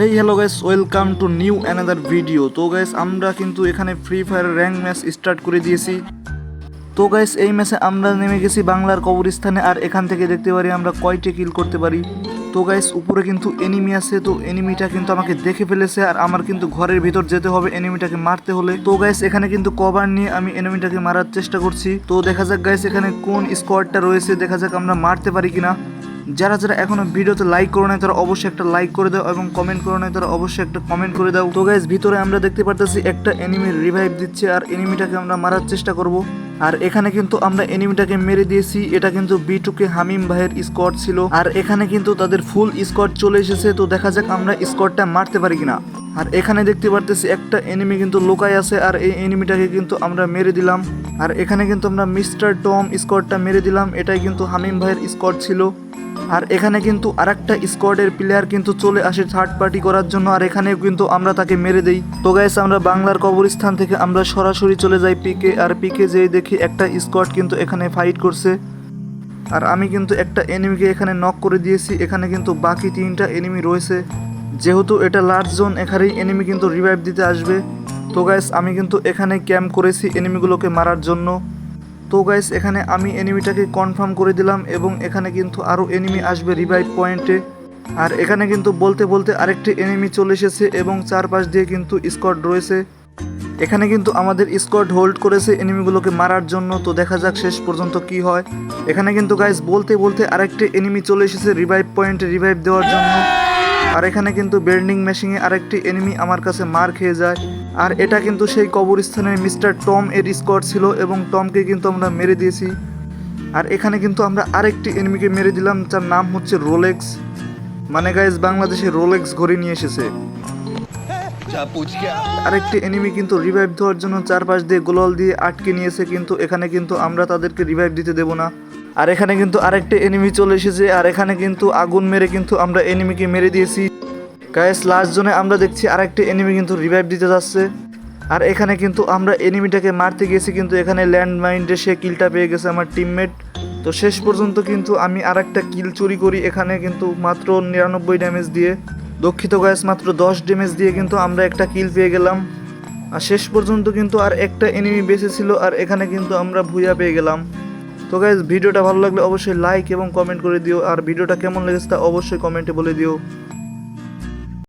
Hey hello guys welcome to new another video তো guys আমরা কিন্তু এখানে Free Fire rank match start করে দিয়েছি। তো গাইস এই ম্যাচে আমরা নেমে গেছি বাংলার কবরস্থানে আর এখান থেকে দেখতে পারি আমরা কয়টি কিল করতে পারি। তো গাইস উপরে কিন্তু এনিমি আছে, তো এনিমিটা কিন্তু আমাকে দেখে ফেলেছে আর আমার কিন্তু ঘরের ভিতর যেতে হবে এনিমিটাকে মারতে হলে। তো গাইস এখানে কিন্তু কভার নিয়ে আমি এনিমিটাকে মারার চেষ্টা করছি। তো দেখা যাক গাইস এখানে কোন স্কোয়াডটা রয়েছে, দেখা যাক আমরা মারতে পারি কিনা। যারা যারা এখনও ভিডিওতে লাইক করো নাই, তারা অবশ্যই একটা লাইক করে দাও এবং কমেন্ট করো নাই, তারা অবশ্যই একটা কমেন্ট করে দাও। তো গাইস ভিতরে আমরা দেখতে পারতেছি একটা এনিমির রিভাইভ দিচ্ছে আর এনিমিটাকে আমরা মারার চেষ্টা করব। আর এখানে কিন্তু আমরা এনিমিটাকে মেরে দিয়েছি। এটা কিন্তু বি টুকে হামিম ভাইয়ের স্কোয়াড ছিল। আর এখানে কিন্তু তাদের ফুল স্কোয়াড চলে এসেছে। তো দেখা যাক আমরা স্কোয়াডটা মারতে পারি কিনা। আর এখানে দেখতে পারতেছি একটা এনিমি কিন্তু লোকাই আছে আর এই এনিমিটাকে কিন্তু আমরা মেরে দিলাম। আর এখানে কিন্তু আমরা মিস্টার টম স্কোয়াডটা মেরে দিলাম। এটাই কিন্তু হামিম ভাইয়ের স্কোয়াড ছিল। আর এখানে কিন্তু আরেকটা স্কোয়াডের প্লেয়ার কিন্তু চলে আসে থার্ড পার্টি করার জন্য, আর এখানেও কিন্তু আমরা তাকে মেরে দেই। তো গাইস আমরা বাংলার কবরস্থান থেকে আমরা সরাসরি চলে যাই পিকে আর পিকে যেয়ে দেখি একটা স্কোয়াড কিন্তু এখানে ফাইট করছে। আর আমি কিন্তু একটা এনিমিকে এখানে নক করে দিয়েছি, এখানে কিন্তু বাকি তিনটা এনিমি রয়েছে। যেহেতু এটা লার্জ জোন এখানেই এনিমি কিন্তু রিভাইভ দিতে আসবে। তো গাইস আমি কিন্তু এখানে ক্যাম্প করেছি এনিমিগুলোকে মারার জন্য। তো গাইস এখানে আমি এনিমিটাকে কনফার্ম করে দিলাম এবং এখানে কিন্তু আরও এনিমি আসবে রিভাইভ পয়েন্টে আর এখানে কিন্তু বলতে বলতে আরেকটি এনিমি চলে এসেছে এবং চারপাশ দিয়ে কিন্তু স্কোয়াড রয়েছে। এখানে কিন্তু আমাদের স্কোয়াড হোল্ড করেছে এনিমিগুলোকে মারার জন্য। তো দেখা যাক শেষ পর্যন্ত কি হয়। এখানে কিন্তু গাইস বলতে বলতে আরেকটি এনিমি চলে এসেছে রিভাইভ পয়েন্টে রিভাইভ দেওয়ার জন্য। আর এখানে কিন্তু বেন্ডিং মেশিনে আরেকটি এনিমি আমার কাছে মার খেয়ে যায়। আর এটা কিন্তু সেই কবরস্থানের মিস্টার টম এর স্কোয়াড ছিল এবং টমকে কিন্তু আমরা মেরে দিয়েছি। আর এখানে কিন্তু আমরা আরেকটি এনিমিকে মেরে দিলাম যার নাম হচ্ছে রোলেক্স মানে গাইজ বাংলাদেশে রোলেক্স ঘড়ি নিয়ে এসেছে। আরেকটি এনিমি কিন্তু রিভাইভ দেওয়ার জন্য চারপাশ দিয়ে গোলাল দিয়ে আটকে নিয়েছে কিন্তু এখানে কিন্তু আমরা তাদেরকে রিভাইভ দিতে দেব না। আর এখানে কিন্তু আরেকটি এনিমি চলে এসেছে আর এখানে কিন্তু আগুন মেরে কিন্তু আমরা এনিমিকে মেরে দিয়েছি। গায়েস লাস্ট জোনে আমরা দেখছি আরেকটা এনিমি কিন্তু রিভাইভ দিতে যাচ্ছে। আর এখানে কিন্তু আমরা এনিমিটাকে মারতে গেছি কিন্তু এখানে ল্যান্ড মাইন্ডে সে কিলটা পেয়ে গেছে আমার টিমমেট তো শেষ পর্যন্ত কিন্তু আমি আরেকটা কিল চুরি করি এখানে কিন্তু মাত্র নিরানব্বই ড্যামেজ দিয়ে। দক্ষিত গায়েস মাত্র দশ ড্যামেজ দিয়ে কিন্তু আমরা একটা কিল পেয়ে গেলাম। আর শেষ পর্যন্ত কিন্তু আর একটা এনিমি বেঁচে ছিল, আর এখানে কিন্তু আমরা ভুইয়া পেয়ে গেলাম। তো গাইজ ভিডিওটা ভালো লাগলে অবশ্যই লাইক এবং কমেন্ট করে দিও। আর ভিডিওটা কেমন লেগেছে তা অবশ্যই কমেন্টে বলে দিও।